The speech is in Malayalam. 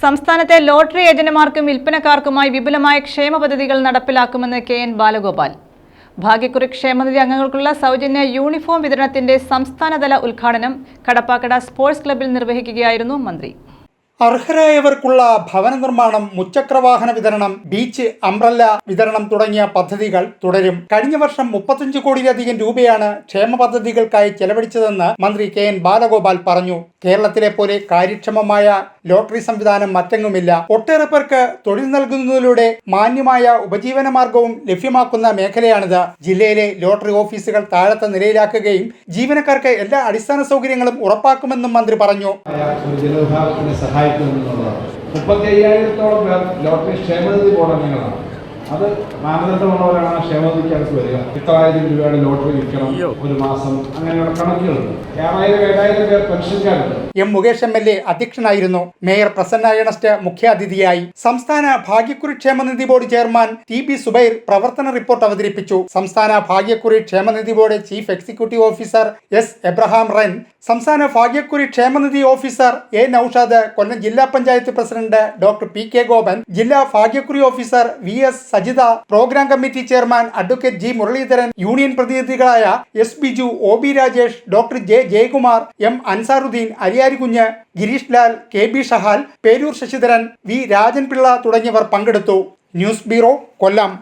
സംസ്ഥാനത്തെ ലോട്ടറി ഏജന്റുമാർക്കും വിൽപ്പനക്കാർക്കുമായി വിപുലമായ ക്ഷേമ പദ്ധതികൾ നടപ്പിലാക്കുമെന്ന് കെ എൻ ബാലഗോപാൽ. ഭാഗ്യക്കുറി ക്ഷേമനിധി അംഗങ്ങൾക്കുള്ള സൗജന്യ യൂണിഫോം വിതരണത്തിന്റെ സംസ്ഥാനതല ഉദ്ഘാടനം കടപ്പാക്കട സ്പോർട്സ് ക്ലബിൽ നിർവഹിക്കുകയായിരുന്നു മന്ത്രി. അർഹരായവർക്കുള്ള ഭവന നിർമ്മാണം മുച്ചക്രവാഹന വിതരണം ബീച്ച് അംബ്രല്ല വിതരണം തുടങ്ങിയ പദ്ധതികൾ തുടരും. കഴിഞ്ഞ വർഷം മുപ്പത്തഞ്ച് കോടിയിലധികം രൂപയാണ് ക്ഷേമ പദ്ധതികൾക്കായി ചെലവഴിച്ചതെന്ന് മന്ത്രി കെ എൻ ബാലഗോപാൽ പറഞ്ഞു. കേരളത്തിലെ പോലെ കാര്യക്ഷമമായ ലോട്ടറി സംവിധാനം മറ്റെങ്ങുമില്ല. ഒട്ടേറെ പേർക്ക് തൊഴിൽ നൽകുന്നതിലൂടെ മാന്യമായ ഉപജീവന മാർഗവും ലഭ്യമാക്കുന്ന മേഖലയാണിത്. ജില്ലയിലെ ലോട്ടറി ഓഫീസുകൾ താഴത്തെ നിലയിലാക്കുകയും ജീവനക്കാർക്ക് എല്ലാ അടിസ്ഥാന സൗകര്യങ്ങളും ഉറപ്പാക്കുമെന്നും മന്ത്രി പറഞ്ഞു. മുപ്പത്തി അയ്യായിരത്തോളം പേർ ലോട്ടറി ക്ഷേമനിധി ബോർഡ് അംഗങ്ങളാണ് അത് മാനദണ്ഡമുള്ളവരാണ് ക്ഷേമനിധിക്ക് ക്ഷേമനിധിക്കകത്ത് വരിക. ഇത്രായിരം രൂപയുടെ ലോട്ടറി വിൽക്കണം ഒരു മാസം. അങ്ങനെയുള്ള കണക്കുകളുണ്ട്. ഏഴായിരം ഏഴായിരം പേർ പെൻഷൻകാരുണ്ട്. M Mukesh M L A അധ്യക്ഷനായിരുന്നു. മേയർ പ്രസന്ന ഏണസ്റ്റ് മുഖ്യാതിഥിയായി. സംസ്ഥാന ഭാഗ്യക്കുറി ക്ഷേമനിധി board chairman T B Subair പ്രവർത്തന റിപ്പോർട്ട് അവതരിപ്പിച്ചു. സംസ്ഥാന ഭാഗ്യക്കുറി ക്ഷേമനിധി board chief executive officer S Abraham Ren. സംസ്ഥാന ഭാഗ്യക്കുറി ക്ഷേമനിധി ഓഫീസർ എ നൌഷാദ്. കൊല്ലം ജില്ലാ panchayat president doctor P K Gopan. ജില്ലാ ഭാഗ്യക്കുറി officer V S Sajitha programme committee chairman advocate G Muraleedharan union പ്രതിനിധികളായ S Biju O B Rajesh doctor J Jayakumar M Ansaruddeen Ariyarikunju Gireesh Lal K B Shahal Peroor Sasidharan V Rajanpillai തുടങ്ങിയവർ പങ്കെടുത്തു. News bureau Kollam.